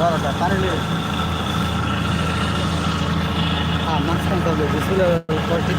পানি নিয়ে হ্যাঁ মাঝখান করবে বিসুলের পর ঠিক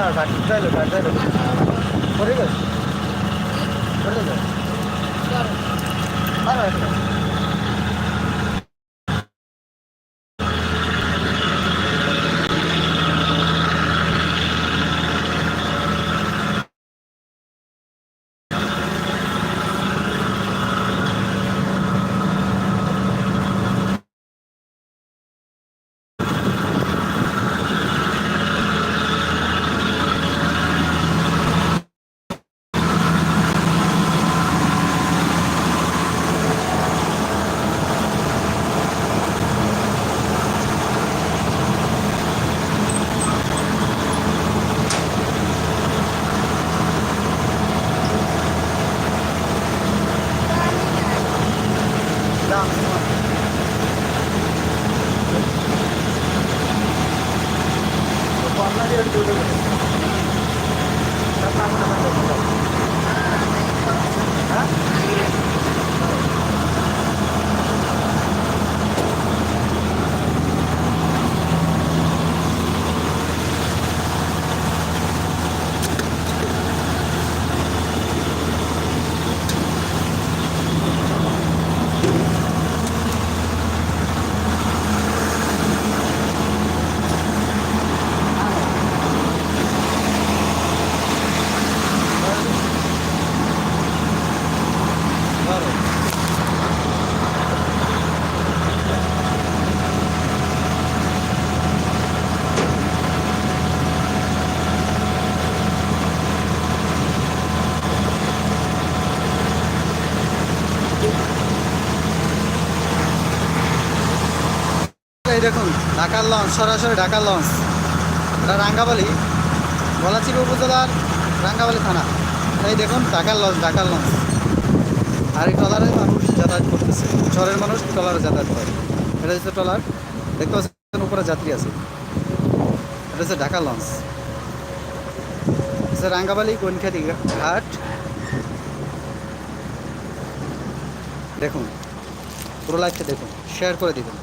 ডাক্তার ডাক্তার করে গেছে? করে গেছে? আর একটা দাম অনলাইনে রেট দিয়ে দেবে হ্যাঁ ধরো এই দেখুন ঢাকার লঞ্চ, সরাসরি ঢাকার লঞ্চ। এটা রাঙ্গাবালি গলাচিপি উপজেলার রাঙ্গাবালি থানা। এই দেখুন, ঢাকার লঞ্চ ঢাকার লঞ্চ। আর এই ট্রলারে মানুষ যাতায়াত করতেছে। শহরের মানুষ ট্রলারে যাতায়াত করে। এটা হচ্ছে ট্রলার। দেখতে পাচ্ছেন, উপরে যাত্রী আছে। এটা হচ্ছে ঢাকা লঞ্চ। রাঙ্গাবালি কনখাদি ঘাট। দেখুন, পুরো লাইভটা দেখুন শেয়ার করে দিবেন।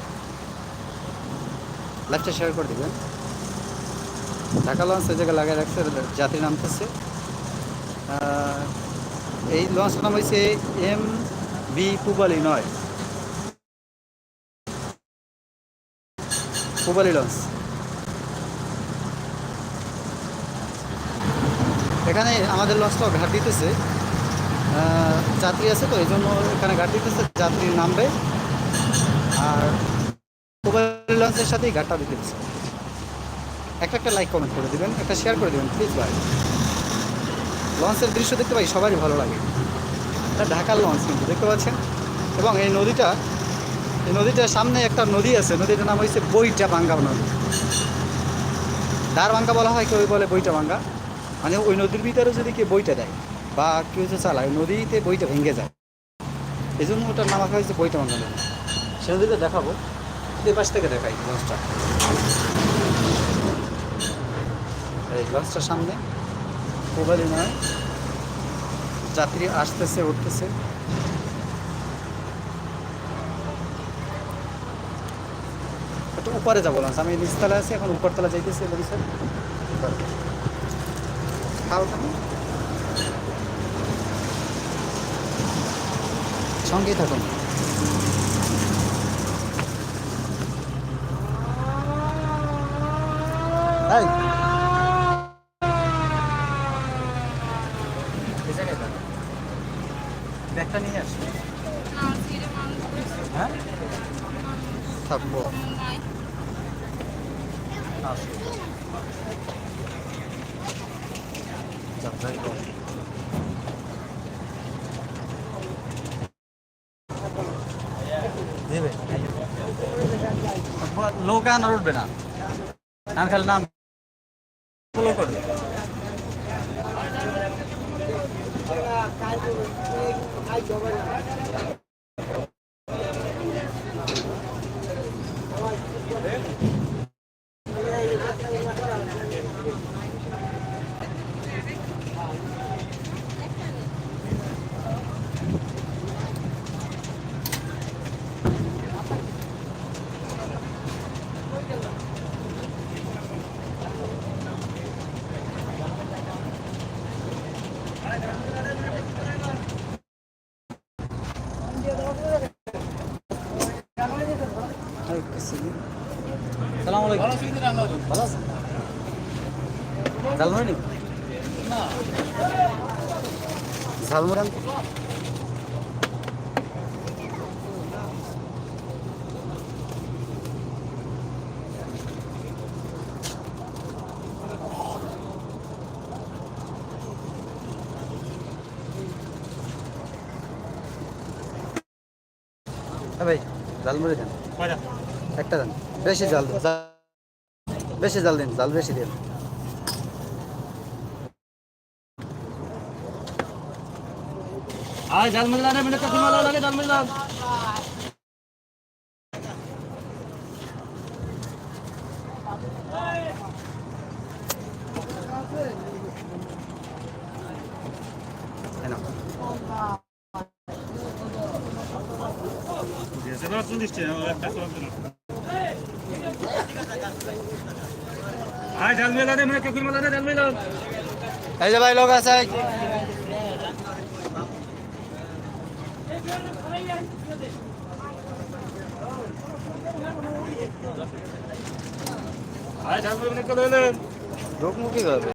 লাইভটা শেয়ার করে দিবেন। ঢাকা লঞ্চ ওই জায়গায় লাগাই রাখছে যাত্রী নামতেছে। এই লঞ্চটার নাম হয়েছে এম বি পুবালি নয়। পুবালি লঞ্চ এখানে আমাদের লঞ্চটাও ঘাট দিতেছে। যাত্রী আছে তো, এই জন্য এখানে ঘাট দিতেছে, যাত্রী নামবে। আর লঞ্চের সাথেই ঘাটটা দিতেছে একটা একটা লাইক কমেন্ট করে দিবেন, একটা শেয়ার করে দেবেন প্লিজ ভাই। লঞ্চের দৃশ্য দেখতে পাই, সবারই ভালো লাগে। এটা ঢাকার লঞ্চ কিন্তু, দেখতে পাচ্ছেন? এবং এই নদীটা, এই নদীটার সামনে একটা নদী আছে, নদীটার নাম হচ্ছে বইটা ভাঙ্গা নদী। দার ভাঙ্গা বলা হয়, কেউ বলে বইটা ভাঙ্গা মানে ওই নদীর ভিতরে যদি কেউ বইটা দেয়, বা কেউ যে চালায় নদীতে বইটা ভেঙে যায়। এই জন্য ওটার নাম রাখা হয়েছে বইটা ভাঙ্গা নদী। সে নদীটা দেখাবো। এই পাশ থেকে দেখাই লঞ্চটা এই লঞ্চটার সামনে, মোবাইল নয়, যাত্রী আসতেছে, উঠতেছে। একটু উপরে যাব লঞ্চ আমি নিচতলা আছি, এখন উপরতলা যাইতেছি লঞ্চের সঙ্গেই থাকুন। এই। ব্যাগটা নিয়ে আসো। হ্যাঁ? থাকব। লোক উঠবে না। খালি নাম ফলো করবে সালাম আলাইকুম ভালো আছেন ঝালমুড়ি নেই ঝালমুড়ি ঝালমুড়ি দেন একটা দেন বেশি জাল দিন জাল- বেশি জাল দিন জাল বেশি দিন আয় জাল মিলা রে মিলে কাকি মালা লাগে জাল মিলা এই এই যে ভাই লোক আছে। আয় জাল